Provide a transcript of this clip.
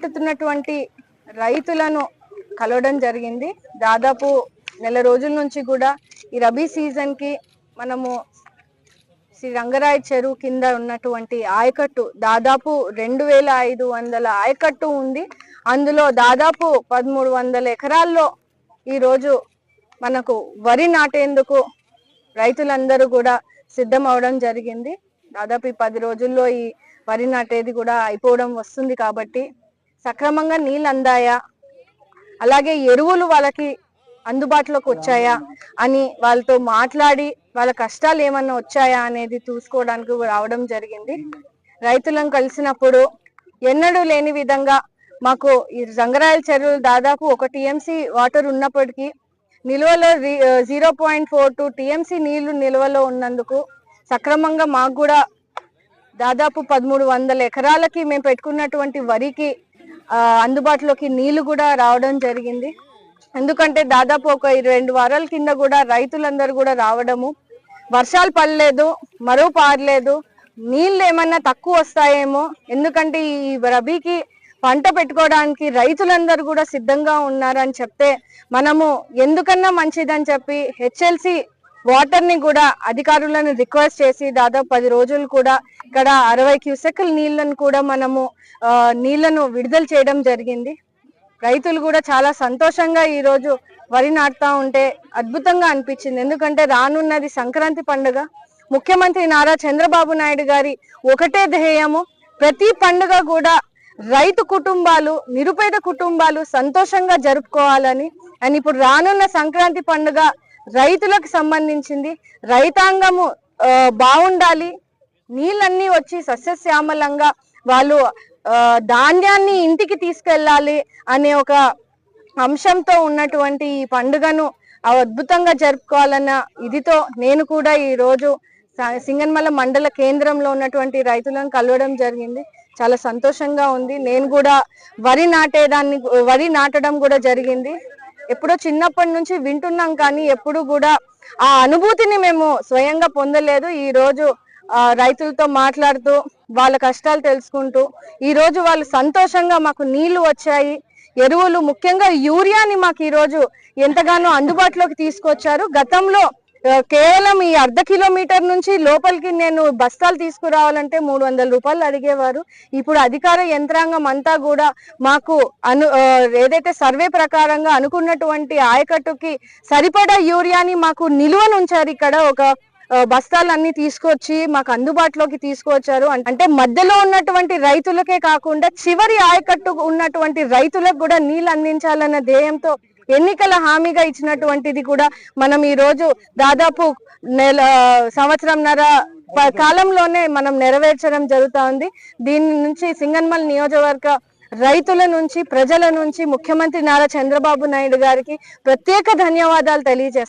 పెట్టుతున్నటువంటి రైతులను కలవడం జరిగింది. దాదాపు నెల రోజుల నుంచి కూడా ఈ రబీ సీజన్కి మనము శ్రీ రంగరాయ చెరువు కింద ఉన్నటువంటి ఆయకట్టు దాదాపు రెండు వేల ఐదు వందల ఆయకట్టు ఉంది. అందులో దాదాపు పదమూడు వందల ఎకరాల్లో ఈరోజు మనకు వరి నాటేందుకు రైతులందరూ కూడా సిద్ధం అవడం జరిగింది. దాదాపు ఈ పది రోజుల్లో ఈ వరి నాటేది కూడా అయిపోవడం వస్తుంది కాబట్టి సక్రమంగా నీళ్ళు అందాయా? అలాగే ఎరువులు వాళ్ళకి అందుబాటులోకి వచ్చాయా? అని వాళ్ళతో మాట్లాడి వాళ్ళ కష్టాలు ఏమన్నా వచ్చాయా అనేది చూసుకోవడానికి రావడం జరిగింది. రైతులను కలిసినప్పుడు ఎన్నడూ లేని విధంగా మాకు ఈ రంగరాయల చెరువులు దాదాపు ఒక టీఎంసీ వాటర్ ఉన్నప్పటికీ నిల్వలో zero point four two TMC నీళ్ళు నిల్వలో ఉన్నందుకు సక్రమంగా మాకు కూడా దాదాపు పదమూడు వందల ఎకరాలకి మేము పెట్టుకున్నటువంటి వరికి అందుబాటులోకి నీళ్ళు కూడా రావడం జరిగింది. ఎందుకంటే దాదాపు ఒక ఇరవై రెండు వారాల కింద కూడా రైతులందరూ కూడా రావడము. వర్షాలు పడలేదు మరో పారలేదు. నీళ్ళు ఏమన్నా తక్కువ వస్తాయేమో. ఎందుకంటే ఈ రబీకి పంట పెట్టుకోవడానికి రైతులందరూ కూడా సిద్ధంగా ఉన్నారని చెప్తే మనము ఎందుకన్నా మంచిదని చెప్పి హెచ్ఎల్సి వాటర్ని కూడా అధికారులను రిక్వెస్ట్ చేసి దాదాపు పది రోజులు కూడా ఇక్కడ అరవై క్యూసెక్ల నీళ్ళను కూడా మనము నీళ్ళను విడుదల చేయడం జరిగింది. రైతులు కూడా చాలా సంతోషంగా ఈ రోజు వరి నాటుతా ఉంటే అద్భుతంగా అనిపించింది. ఎందుకంటే రానున్నది సంక్రాంతి పండుగ. ముఖ్యమంత్రి నారా చంద్రబాబు నాయుడు గారి ఒకటే ధ్యేయము. ప్రతి పండుగ కూడా రైతు కుటుంబాలు నిరుపేద కుటుంబాలు సంతోషంగా జరుపుకోవాలని. అండ్ ఇప్పుడు రానున్న సంక్రాంతి పండుగ రైతులకు సంబంధించింది. రైతాంగము బాగుండాలి నీళ్ళన్నీ వచ్చి సస్యశ్యామలంగా వాళ్ళు ధాన్యాన్ని ఇంటికి తీసుకెళ్ళాలి అనే ఒక అంశంతో ఉన్నటువంటి ఈ పండుగను అద్భుతంగా జరుపుకోవాలన్న ఇదితో నేను కూడా ఈ రోజు సింగన్మల మండల కేంద్రంలో ఉన్నటువంటి రైతులను కలవడం జరిగింది. చాలా సంతోషంగా ఉంది. నేను కూడా వరి నాటేదాన్ని వరి నాటడం కూడా జరిగింది. ఎప్పుడో చిన్నప్పటి నుంచి వింటున్నాం కానీ ఎప్పుడు కూడా ఆ అనుభూతిని మేము స్వయంగా పొందలేదు. ఈ రోజు రైతులతో మాట్లాడుతూ వాళ్ళ కష్టాలు తెలుసుకుంటూ ఈ రోజు వాళ్ళు సంతోషంగా మాకు నీళ్ళు వచ్చాయి. ఎరువులు ముఖ్యంగా యూరియాని మాకు ఈ రోజు ఎంతగానో అందుబాటులోకి తీసుకొచ్చారు. గతంలో కేవలం ఈ అర్ధ కిలోమీటర్ నుంచి లోపలికి నేను బస్తాలు తీసుకురావాలంటే మూడు వందల రూపాయలు అడిగేవారు. ఇప్పుడు అధికార యంత్రాంగం అంతా కూడా మాకు అను ఏదైతే సర్వే ప్రకారంగా అనుకున్నటువంటి ఆయకట్టుకి సరిపడా యూరియాని మాకు నిలువను ఉంచారు ఇక్కడ. ఒక బస్తాలన్నీ తీసుకొచ్చి మాకు అందుబాటులోకి తీసుకొచ్చారు. అంటే మధ్యలో ఉన్నటువంటి రైతులకే కాకుండా చివరి ఆయకట్టు ఉన్నటువంటి రైతులకు కూడా నీళ్ళు అందించాలన్న ధ్యేయంతో ఎన్నికల హామీగా ఇచ్చినటువంటిది కూడా మనం ఈ రోజు దాదాపు నెల సంవత్సరంన్నర ప- కాలంలోనే మనం నెరవేర్చడం జరుగుతా ఉంది దీని నుంచి సింగన్మల్ నియోజకవర్గ రైతుల నుంచి ప్రజల నుంచి ముఖ్యమంత్రి నారా చంద్రబాబు నాయుడు గారికి ప్రత్యేక ధన్యవాదాలు తెలియజేస్తాం